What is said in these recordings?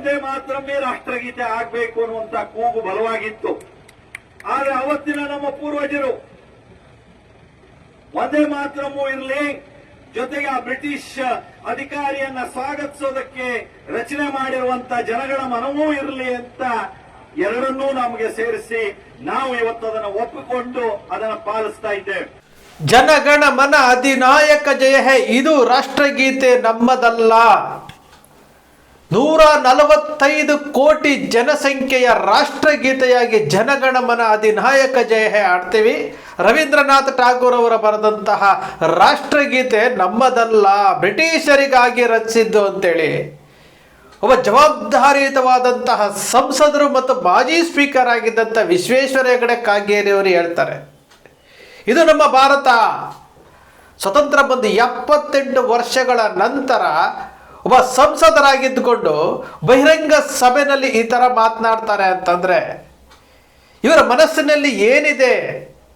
ಒಂದೇ ಮಾತ್ರಮೇ ರಾಷ್ಟ್ರಗೀತೆ ಆಗ್ಬೇಕು ಅನ್ನುವಂತ ಕೂಗು ಬಲವಾಗಿತ್ತು. ಆದ್ರೆ ಅವತ್ತಿನ ನಮ್ಮ ಪೂರ್ವಜರು ಒಂದೇ ಮಾತ್ರಮೂ ಇರಲಿ, ಜೊತೆಗೆ ಆ ಬ್ರಿಟಿಷ್ ಅಧಿಕಾರಿಯನ್ನ ಸ್ವಾಗತಿಸೋದಕ್ಕೆ ರಚನೆ ಮಾಡಿರುವಂತ ಜನಗಳ ಮನವೂ ಇರಲಿ ಅಂತ ಎರಡನ್ನೂ ನಮಗೆ ಸೇರಿಸಿ ನಾವು ಇವತ್ತು ಅದನ್ನು ಒಪ್ಪಿಕೊಂಡು ಅದನ್ನು ಪಾಲಿಸ್ತಾ ಇದ್ದೇವೆ. ಜನಗಣ ಮನ ಅಧಿನಾಯಕ ಜಯ ಇದು ರಾಷ್ಟ್ರಗೀತೆ ನಮ್ಮದಲ್ಲ. ನೂರ ನಲವತ್ತೈದು ಕೋಟಿ ಜನಸಂಖ್ಯೆಯ ರಾಷ್ಟ್ರಗೀತೆಯಾಗಿ ಜನಗಣಮನ ಅಧಿನಾಯಕ ಜಯ ಹೇ ಆಡ್ತೀವಿ ರವೀಂದ್ರನಾಥ್ ಠಾಗೂರ್ ಅವರ ಬರೆದಂತಹ ರಾಷ್ಟ್ರಗೀತೆ ನಮ್ಮದಲ್ಲ, ಬ್ರಿಟಿಷರಿಗಾಗಿ ರಚಿಸಿದ್ದು ಅಂತೇಳಿ. ಒಬ್ಬ ಜವಾಬ್ದಾರಿಯುತವಾದಂತಹ ಸಂಸದರು ಮತ್ತು ಮಾಜಿ ಸ್ಪೀಕರ್ ಆಗಿದ್ದಂಥ ವಿಶ್ವೇಶ್ವರ ಹೆಗಡೆ ಕಾಗೇರಿ ಅವರು ಹೇಳ್ತಾರೆ, ಇದು ನಮ್ಮ ಭಾರತ. ಸ್ವತಂತ್ರ ಬಂದು ಎಪ್ಪತ್ತೆಂಟು ವರ್ಷಗಳ ನಂತರ ಒಬ್ಬ ಸಂಸದರಾಗಿದ್ದುಕೊಂಡು ಬಹಿರಂಗ ಸಭೆಯಲ್ಲಿ ಈ ಥರ ಮಾತನಾಡ್ತಾರೆ ಅಂತಂದರೆ ಇವರ ಮನಸ್ಸಿನಲ್ಲಿ ಏನಿದೆ?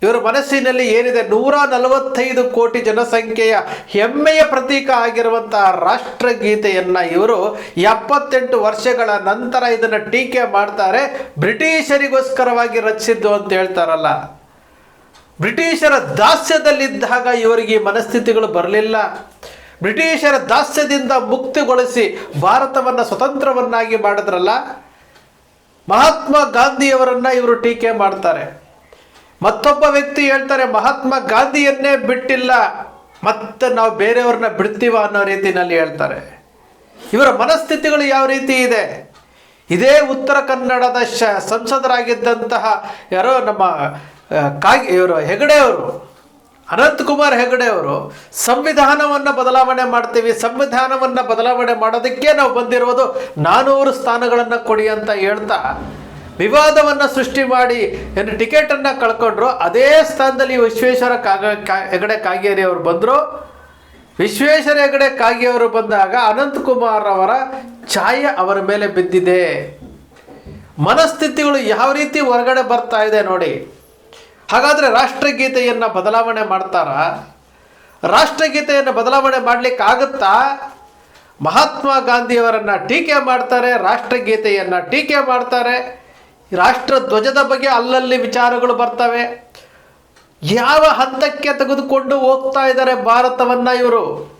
ಇವರ ಮನಸ್ಸಿನಲ್ಲಿ ಏನಿದೆ? ನೂರ ನಲವತ್ತೈದು ಕೋಟಿ ಜನಸಂಖ್ಯೆಯ ಹೆಮ್ಮೆಯ ಪ್ರತೀಕ ಆಗಿರುವಂತಹ ರಾಷ್ಟ್ರಗೀತೆಯನ್ನು ಇವರು ಎಪ್ಪತ್ತೆಂಟು ವರ್ಷಗಳ ನಂತರ ಇದನ್ನು ಟೀಕೆ ಮಾಡ್ತಾರೆ. ಬ್ರಿಟಿಷರಿಗೋಸ್ಕರವಾಗಿ ರಚಿಸಿದ್ದು ಅಂತ ಹೇಳ್ತಾರಲ್ಲ. ಬ್ರಿಟಿಷರ ದಾಸ್ಯದಲ್ಲಿದ್ದಾಗ ಇವರಿಗೆ ಮನಸ್ಥಿತಿಗಳು ಬರಲಿಲ್ಲ. ಬ್ರಿಟಿಷರ ದಾಸ್ಯದಿಂದ ಮುಕ್ತಿಗೊಳಿಸಿ ಭಾರತವನ್ನು ಸ್ವತಂತ್ರವನ್ನಾಗಿ ಮಾಡಿದ್ರಲ್ಲ, ಮಹಾತ್ಮ ಗಾಂಧಿಯವರನ್ನ ಇವರು ಟೀಕೆ ಮಾಡ್ತಾರೆ. ಮತ್ತೊಬ್ಬ ವ್ಯಕ್ತಿ ಹೇಳ್ತಾರೆ, ಮಹಾತ್ಮ ಗಾಂಧಿಯನ್ನೇ ಬಿಟ್ಟಿಲ್ಲ, ಮತ್ತೆ ನಾವು ಬೇರೆಯವ್ರನ್ನ ಬಿಡ್ತೀವ ಅನ್ನೋ ರೀತಿಯಲ್ಲಿ ಹೇಳ್ತಾರೆ. ಇವರ ಮನಸ್ಥಿತಿಗಳು ಯಾವ ರೀತಿ ಇದೆ? ಇದೇ ಉತ್ತರ ಕನ್ನಡದ ಶ ಸಂಸದರಾಗಿದ್ದಂತಹ ಯಾರೋ ನಮ್ಮ ಕಾಗಿ, ಇವರು ಹೆಗಡೆ ಅವರು ಅನಂತಕುಮಾರ್ ಹೆಗಡೆ ಅವರು, ಸಂವಿಧಾನವನ್ನು ಬದಲಾವಣೆ ಮಾಡ್ತೀವಿ, ಸಂವಿಧಾನವನ್ನು ಬದಲಾವಣೆ ಮಾಡೋದಕ್ಕೆ ನಾವು ಬಂದಿರುವುದು ನಾನೂರು ಸ್ಥಾನಗಳನ್ನು ಕೊಡಿ ಅಂತ ಹೇಳ್ತಾ ವಿವಾದವನ್ನು ಸೃಷ್ಟಿ ಮಾಡಿ ಏನು ಟಿಕೆಟನ್ನು ಕಳ್ಕೊಂಡ್ರು, ಅದೇ ಸ್ಥಾನದಲ್ಲಿ ವಿಶ್ವೇಶ್ವರ ಕಾಗ ಹೆಗಡೆ ಕಾಗೇರಿ ಅವರು ಬಂದರು. ವಿಶ್ವೇಶ್ವರ ಹೆಗಡೆ ಕಾಗೇರಿ ಬಂದಾಗ ಅನಂತಕುಮಾರ್ ಅವರ ಛಾಯೆ ಅವರ ಮೇಲೆ ಬಿದ್ದಿದೆ. ಮನಸ್ಥಿತಿಗಳು ಯಾವ ರೀತಿ ಹೊರಗಡೆ ಬರ್ತಾ ಇದೆ ನೋಡಿ. ಹಾಗಾದರೆ ರಾಷ್ಟ್ರಗೀತೆಯನ್ನು ಬದಲಾವಣೆ ಮಾಡ್ತಾರ? ರಾಷ್ಟ್ರಗೀತೆಯನ್ನು ಬದಲಾವಣೆ ಮಾಡಲಿಕ್ಕಾಗುತ್ತಾ? ಮಹಾತ್ಮ ಗಾಂಧಿಯವರನ್ನು ಟೀಕೆ ಮಾಡ್ತಾರೆ, ರಾಷ್ಟ್ರಗೀತೆಯನ್ನು ಟೀಕೆ ಮಾಡ್ತಾರೆ. ರಾಷ್ಟ್ರ ಧ್ವಜದ ಬಗ್ಗೆ ಅಲ್ಲಲ್ಲಿ ವಿಚಾರಗಳು ಬರ್ತವೆ. ಯಾವ ಹಂತಕ್ಕೆ ತೆಗೆದುಕೊಂಡು ಹೋಗ್ತಾ ಇದ್ದಾರೆ ಭಾರತವನ್ನು ಇವರು?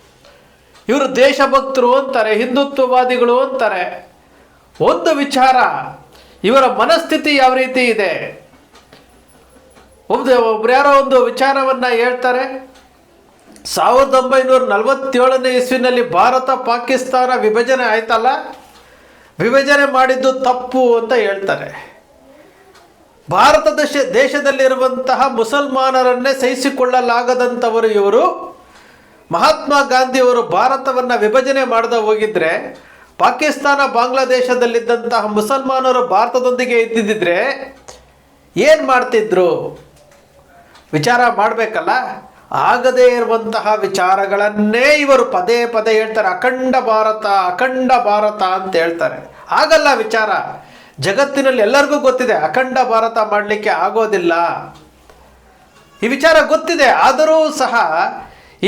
ಇವರು ದೇಶಭಕ್ತರು ಅಂತಾರೆ, ಹಿಂದುತ್ವವಾದಿಗಳು ಅಂತಾರೆ. ಒಂದು ವಿಚಾರ, ಇವರ ಮನಸ್ಥಿತಿ ಯಾವ ರೀತಿ ಇದೆ? ಒಬ್ಬ ಒಬ್ರು ಯಾರೋ ಒಂದು ವಿಚಾರವನ್ನು ಹೇಳ್ತಾರೆ. ಸಾವಿರದ ಒಂಬೈನೂರ ನಲವತ್ತೇಳನೇ ಇಸ್ವಿನಲ್ಲಿ ಭಾರತ ಪಾಕಿಸ್ತಾನ ವಿಭಜನೆ ಆಯ್ತಲ್ಲ? ವಿಭಜನೆ ಮಾಡಿದ್ದು ತಪ್ಪು ಅಂತ ಹೇಳ್ತಾರೆ. ಭಾರತ ದೇಶ ದೇಶದಲ್ಲಿರುವಂತಹ ಮುಸಲ್ಮಾನರನ್ನೇ ಸಹಿಸಿಕೊಳ್ಳಲಾಗದಂಥವರು ಇವರು. ಮಹಾತ್ಮ ಗಾಂಧಿಯವರು ಭಾರತವನ್ನು ವಿಭಜನೆ ಮಾಡದ ಹೋಗಿದ್ರೆ, ಪಾಕಿಸ್ತಾನ ಬಾಂಗ್ಲಾದೇಶದಲ್ಲಿದ್ದಂತಹ ಮುಸಲ್ಮಾನರು ಭಾರತದೊಂದಿಗೆ ಇದ್ದಿದ್ದರೆ ಏನು ಮಾಡ್ತಿದ್ರು? ವಿಚಾರ ಮಾಡಬೇಕಲ್ಲ? ಆಗದೇ ಇರುವಂತಹ ವಿಚಾರಗಳನ್ನೇ ಇವರು ಪದೇ ಪದೇ ಹೇಳ್ತಾರೆ. ಅಖಂಡ ಭಾರತ ಅಖಂಡ ಭಾರತ ಅಂತ ಹೇಳ್ತಾರೆ. ಆಗಲ್ಲ ವಿಚಾರ. ಜಗತ್ತಿನಲ್ಲಿ ಎಲ್ಲರಿಗೂ ಗೊತ್ತಿದೆ, ಅಖಂಡ ಭಾರತ ಮಾಡಲಿಕ್ಕೆ ಆಗೋದಿಲ್ಲ. ಈ ವಿಚಾರ ಗೊತ್ತಿದೆ. ಆದರೂ ಸಹ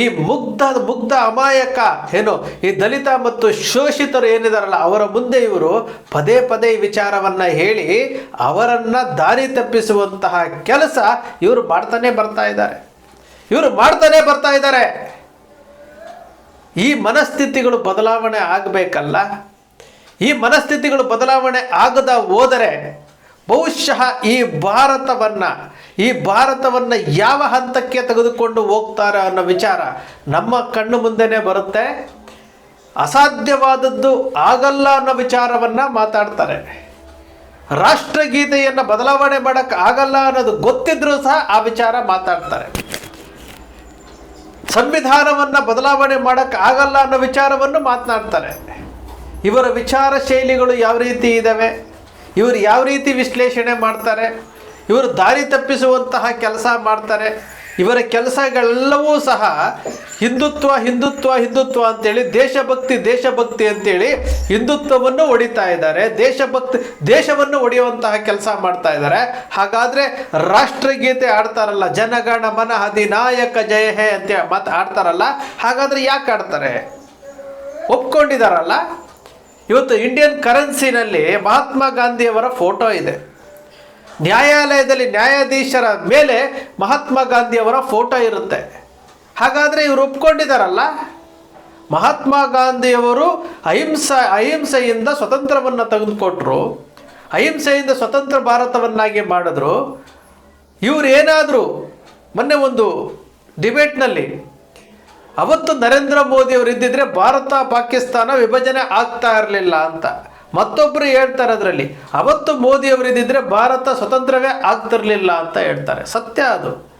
ಈ ಮುಗ್ಧ ಮುಗ್ಧ, ಅಮಾಯಕ, ಏನು, ಈ ದಲಿತ ಮತ್ತು ಶೋಷಿತರು ಏನಿದಾರಲ್ಲ, ಅವರ ಮುಂದೆ ಇವರು ಪದೇ ಪದೇ ಈ ವಿಚಾರವನ್ನು ಹೇಳಿ ಅವರನ್ನು ದಾರಿ ತಪ್ಪಿಸುವಂತಹ ಕೆಲಸ ಇವರು ಮಾಡ್ತಾನೆ ಬರ್ತಾ ಇದ್ದಾರೆ. ಇವರು ಮಾಡ್ತಾನೆ ಬರ್ತಾ ಇದ್ದಾರೆ. ಈ ಮನಸ್ಥಿತಿಗಳು ಬದಲಾವಣೆ ಆಗಬೇಕಲ್ಲ. ಈ ಮನಸ್ಥಿತಿಗಳು ಬದಲಾವಣೆ ಆಗದ ಹೋದರೆ ಬಹುಶಃ ಈ ಭಾರತವನ್ನು ಈ ಭಾರತವನ್ನು ಯಾವ ಹಂತಕ್ಕೆ ತೆಗೆದುಕೊಂಡು ಹೋಗ್ತಾರೆ ಅನ್ನೋ ವಿಚಾರ ನಮ್ಮ ಕಣ್ಣು ಮುಂದೆನೇ ಬರುತ್ತೆ. ಅಸಾಧ್ಯವಾದದ್ದು ಆಗಲ್ಲ ಅನ್ನೋ ವಿಚಾರವನ್ನು ಮಾತಾಡ್ತಾರೆ. ರಾಷ್ಟ್ರಗೀತೆಯನ್ನು ಬದಲಾವಣೆ ಮಾಡೋಕ್ಕೆ ಆಗಲ್ಲ ಅನ್ನೋದು ಗೊತ್ತಿದ್ರೂ ಸಹ ಆ ವಿಚಾರ ಮಾತಾಡ್ತಾರೆ. ಸಂವಿಧಾನವನ್ನು ಬದಲಾವಣೆ ಮಾಡೋಕ್ಕೆ ಆಗಲ್ಲ ಅನ್ನೋ ವಿಚಾರವನ್ನು ಮಾತನಾಡ್ತಾರೆ. ಇವರ ವಿಚಾರ ಶೈಲಿಗಳು ಯಾವ ರೀತಿ ಇದ್ದಾವೆ ಇವರು ಯಾವ ರೀತಿ ವಿಶ್ಲೇಷಣೆ ಮಾಡ್ತಾರೆ? ಇವರು ದಾರಿ ತಪ್ಪಿಸುವಂತಹ ಕೆಲಸ ಮಾಡ್ತಾರೆ. ಇವರ ಕೆಲಸಗಳೆಲ್ಲವೂ ಸಹ ಹಿಂದುತ್ವ ಹಿಂದುತ್ವ ಹಿಂದುತ್ವ ಅಂತೇಳಿ ದೇಶಭಕ್ತಿ ದೇಶಭಕ್ತಿ ಅಂತೇಳಿ ಹಿಂದುತ್ವವನ್ನು ಹೊಡಿತಾ ಇದ್ದಾರೆ. ದೇಶಭಕ್ತಿ, ದೇಶವನ್ನು ಹೊಡೆಯುವಂತಹ ಕೆಲಸ ಮಾಡ್ತಾ ಇದ್ದಾರೆ. ಹಾಗಾದರೆ ರಾಷ್ಟ್ರಗೀತೆ ಆಡ್ತಾರಲ್ಲ, ಜನಗಣ ಮನ ಅಧಿನಾಯಕ ಜಯ ಹೇ ಅಂತ ಮಾತು ಆಡ್ತಾರಲ್ಲ, ಹಾಗಾದರೆ ಯಾಕೆ ಆಡ್ತಾರೆ? ಒಪ್ಕೊಂಡಿದಾರಲ್ಲ? ಇವತ್ತು ಇಂಡಿಯನ್ ಕರೆನ್ಸಿನಲ್ಲಿ ಮಹಾತ್ಮ ಗಾಂಧಿಯವರ ಫೋಟೋ ಇದೆ. ನ್ಯಾಯಾಲಯದಲ್ಲಿ ನ್ಯಾಯಾಧೀಶರ ಮೇಲೆ ಮಹಾತ್ಮ ಗಾಂಧಿಯವರ ಫೋಟೋ ಇರುತ್ತೆ. ಹಾಗಾದರೆ ಇವರು ಒಪ್ಕೊಂಡಿದ್ದಾರಲ್ಲ ಮಹಾತ್ಮ ಗಾಂಧಿಯವರು ಅಹಿಂಸ, ಅಹಿಂಸೆಯಿಂದ ಸ್ವತಂತ್ರವನ್ನು ತೆಗೆದುಕೊಟ್ರು. ಅಹಿಂಸೆಯಿಂದ ಸ್ವತಂತ್ರ ಭಾರತವನ್ನಾಗಿ ಮಾಡಿದ್ರು. ಇವರು ಏನಾದರೂ ಮೊನ್ನೆ ಒಂದು ಡಿಬೇಟ್ನಲ್ಲಿ ಅವತ್ತು ನರೇಂದ್ರ ಮೋದಿ ಅವರು ಇದ್ದಿದ್ರೆ ಭಾರತ ಪಾಕಿಸ್ತಾನ ವಿಭಜನೆ ಆಗ್ತಾ ಇರಲಿಲ್ಲ ಅಂತ. ಮತ್ತೊಬ್ಬರು ಹೇಳ್ತಾರೆ ಅದರಲ್ಲಿ, ಅವತ್ತು ಮೋದಿ ಅವರು ಇದ್ದಿದ್ರೆ ಭಾರತ ಸ್ವತಂತ್ರವೇ ಆಗ್ತಿರ್ಲಿಲ್ಲ ಅಂತ ಹೇಳ್ತಾರೆ. ಸತ್ಯ ಅದು.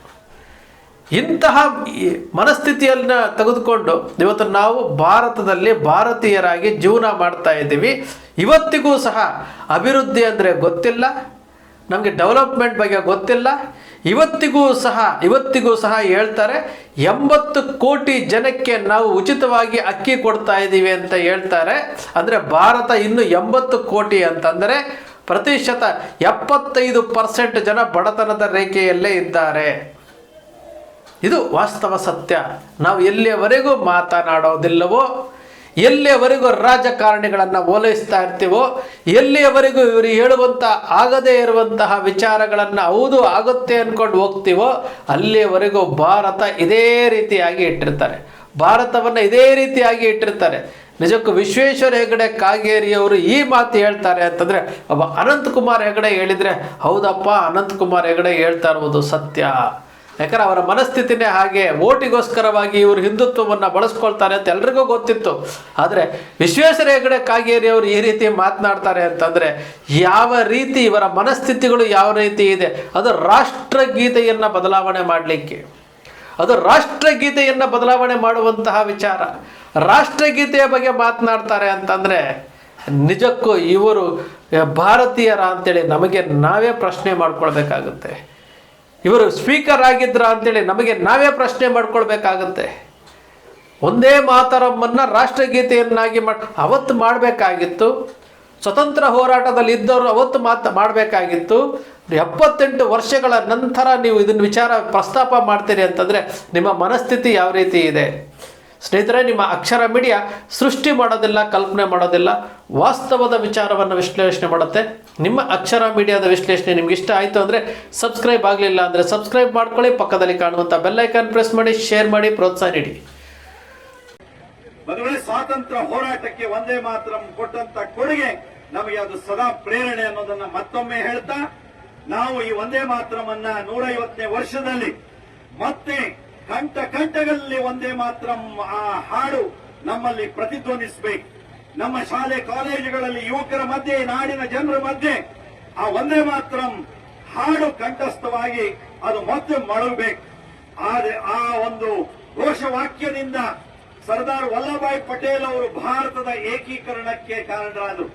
ಇಂತಹ ಮನಸ್ಥಿತಿಯನ್ನ ತೆಗೆದುಕೊಂಡು ಇವತ್ತು ನಾವು ಭಾರತದಲ್ಲಿ ಭಾರತೀಯರಾಗಿ ಜೀವನ ಮಾಡ್ತಾ ಇದ್ದೀವಿ. ಇವತ್ತಿಗೂ ಸಹ ಅಭಿವೃದ್ಧಿ ಅಂದರೆ ಗೊತ್ತಿಲ್ಲ ನಮಗೆ ಡೆವಲಪ್ಮೆಂಟ್ ಬಗ್ಗೆ ಗೊತ್ತಿಲ್ಲ. ಇವತ್ತಿಗೂ ಸಹ ಇವತ್ತಿಗೂ ಸಹ ಹೇಳ್ತಾರೆ, ಎಂಬತ್ತು ಕೋಟಿ ಜನಕ್ಕೆ ನಾವು ಉಚಿತವಾಗಿ ಅಕ್ಕಿ ಕೊಡ್ತಾ ಇದ್ದೀವಿ ಅಂತ ಹೇಳ್ತಾರೆ. ಅಂದರೆ ಭಾರತ ಇನ್ನು ಎಂಬತ್ತು ಕೋಟಿ ಅಂತಂದರೆ ಪ್ರತಿಶತ ಎಪ್ಪತ್ತೈದು ಪರ್ಸೆಂಟ್ ಜನ ಬಡತನದ ರೇಖೆಯಲ್ಲೇ ಇದ್ದಾರೆ. ಇದು ವಾಸ್ತವ ಸತ್ಯ. ನಾವು ಎಲ್ಲಿಯವರೆಗೂ ಮಾತನಾಡೋದಿಲ್ಲವೋ ಎಲ್ಲಿಯವರೆಗೂ ರಾಜಕಾರಣಿಗಳನ್ನು ಓಲೈಸ್ತಾ ಇರ್ತೀವೋ, ಎಲ್ಲಿಯವರೆಗೂ ಇವರು ಹೇಳುವಂಥ ಆಗದೇ ಇರುವಂತಹ ವಿಚಾರಗಳನ್ನು ಹೌದು ಆಗುತ್ತೆ ಅಂದ್ಕೊಂಡು ಹೋಗ್ತೀವೋ, ಅಲ್ಲಿಯವರೆಗೂ ಭಾರತ ಇದೇ ರೀತಿಯಾಗಿ ಇಟ್ಟಿರ್ತಾರೆ. ಭಾರತವನ್ನು ಇದೇ ರೀತಿಯಾಗಿ ಇಟ್ಟಿರ್ತಾರೆ. ನಿಜಕ್ಕೂ ವಿಶ್ವೇಶ್ವರ ಹೆಗಡೆ ಕಾಗೇರಿಯವರು ಈ ಮಾತು ಹೇಳ್ತಾರೆ ಅಂತಂದರೆ, ಒಬ್ಬ ಅನಂತಕುಮಾರ್ ಹೆಗಡೆ ಹೇಳಿದರೆ, ಹೌದಪ್ಪ, ಅನಂತಕುಮಾರ್ ಹೆಗಡೆ ಹೇಳ್ತಾ ಇರುವುದು ಸತ್ಯ. ಯಾಕಂದ್ರೆ ಅವರ ಮನಸ್ಥಿತಿನೇ ಹಾಗೆ ಓಟಿಗೋಸ್ಕರವಾಗಿ ಇವರು ಹಿಂದುತ್ವವನ್ನು ಬಳಸ್ಕೊಳ್ತಾರೆ ಅಂತ ಎಲ್ರಿಗೂ ಗೊತ್ತಿತ್ತು. ಆದರೆ ವಿಶ್ವೇಶ್ವರ ಹೆಗಡೆ, ಕಾಗೇರಿ ಅವರು ಈ ರೀತಿ ಮಾತನಾಡ್ತಾರೆ ಅಂತಂದರೆ ಯಾವ ರೀತಿ ಇವರ ಮನಸ್ಥಿತಿಗಳು ಯಾವ ರೀತಿ ಇದೆ? ಅದು ರಾಷ್ಟ್ರಗೀತೆಯನ್ನು ಬದಲಾವಣೆ ಮಾಡಲಿಕ್ಕೆ. ಅದು ರಾಷ್ಟ್ರಗೀತೆಯನ್ನು ಬದಲಾವಣೆ ಮಾಡುವಂತಹ ವಿಚಾರ. ರಾಷ್ಟ್ರಗೀತೆಯ ಬಗ್ಗೆ ಮಾತನಾಡ್ತಾರೆ ಅಂತಂದರೆ ನಿಜಕ್ಕೂ ಇವರು ಭಾರತೀಯರ ಅಂತೇಳಿ ನಮಗೆ ನಾವೇ ಪ್ರಶ್ನೆ ಮಾಡ್ಕೊಳ್ಬೇಕಾಗುತ್ತೆ. ಇವರು ಸ್ಪೀಕರ್ ಆಗಿದ್ರ ಅಂತೇಳಿ ನಮಗೆ ನಾವೇ ಪ್ರಶ್ನೆ ಮಾಡ್ಕೊಳ್ಬೇಕಾಗತ್ತೆ. ಒಂದೇ ಮಾತರಮ್ಮನ್ನು ರಾಷ್ಟ್ರಗೀತೆಯನ್ನಾಗಿ ಮಾಡಿ ಅವತ್ತು ಮಾಡಬೇಕಾಗಿತ್ತು. ಸ್ವತಂತ್ರ ಹೋರಾಟದಲ್ಲಿ ಇದ್ದವರು ಅವತ್ತು ಮಾತು, ಮಾಡಬೇಕಾಗಿತ್ತು. ಎಪ್ಪತ್ತೆಂಟು ವರ್ಷಗಳ ನಂತರ ನೀವು ಇದನ್ನು ವಿಚಾರ ಪ್ರಸ್ತಾಪ ಮಾಡ್ತೀರಿ ಅಂತಂದರೆ ನಿಮ್ಮ ಮನಸ್ಥಿತಿ ಯಾವ ರೀತಿ ಇದೆ? ಸ್ನೇಹಿತರೆ, ನಿಮ್ಮ ಅಕ್ಷರ ಮೀಡಿಯಾ ಸೃಷ್ಟಿ ಮಾಡೋದಿಲ್ಲ, ಕಲ್ಪನೆ ಮಾಡೋದಿಲ್ಲ. ವಾಸ್ತವದ ವಿಚಾರವನ್ನು ವಿಶ್ಲೇಷಣೆ ಮಾಡುತ್ತೆ. ನಿಮ್ಮ ಅಕ್ಷರ ಮೀಡಿಯಾದ ವಿಶ್ಲೇಷಣೆ ನಿಮ್ಗೆ ಇಷ್ಟ ಆಯಿತು ಅಂದರೆ ಸಬ್ಸ್ಕ್ರೈಬ್ ಆಗಲಿಲ್ಲ ಅಂದರೆ ಸಬ್ಸ್ಕ್ರೈಬ್ ಮಾಡ್ಕೊಳ್ಳಿ, ಪಕ್ಕದಲ್ಲಿ ಕಾಣುವಂಥ ಬೆಲ್ಲೈಕನ್ ಪ್ರೆಸ್ ಮಾಡಿ ಶೇರ್ ಮಾಡಿ, ಪ್ರೋತ್ಸಾಹ ನೀಡಿ. ಮದುವೆ ಸ್ವಾತಂತ್ರ್ಯ ಹೋರಾಟಕ್ಕೆ ಒಂದೇ ಮಾತ್ರ ಕೊಟ್ಟಂತ ಕೊಡುಗೆ ನಮಗೆ ಅದು ಸದಾ ಪ್ರೇರಣೆ ಅನ್ನೋದನ್ನ ಮತ್ತೊಮ್ಮೆ ಹೇಳ್ತಾ, ನಾವು ಈ ಒಂದೇ ಮಾತ್ರಮನ್ನ ನೂರೈವತ್ತನೇ ವರ್ಷದಲ್ಲಿ ಮತ್ತೆ ಕಂಠ ಕಂಠಗಳಲ್ಲಿ ಒಂದೇ ಮಾತ್ರ ಆ ಹಾಡು ನಮ್ಮಲ್ಲಿ ಪ್ರತಿಧ್ವನಿಸಬೇಕು. ನಮ್ಮ ಶಾಲೆ ಕಾಲೇಜುಗಳಲ್ಲಿ ಯುವಕರ ಮಧ್ಯೆ, ನಾಡಿನ ಜನರ ಮಧ್ಯೆ, ಆ ಒಂದೇ ಮಾತ್ರ ಹಾಡು ಕಂಠಸ್ಥವಾಗಿ ಅದು ಮತ್ತೆ ಮಳಗಬೇಕು ಆದರೆ ಆ ಒಂದು ಘೋಷವಾಕ್ಯದಿಂದ ಸರ್ದಾರ್ ವಲ್ಲಭಾಯ್ ಪಟೇಲ್ ಅವರು ಭಾರತದ ಏಕೀಕರಣಕ್ಕೆ ಕಾರಣರಾದರು.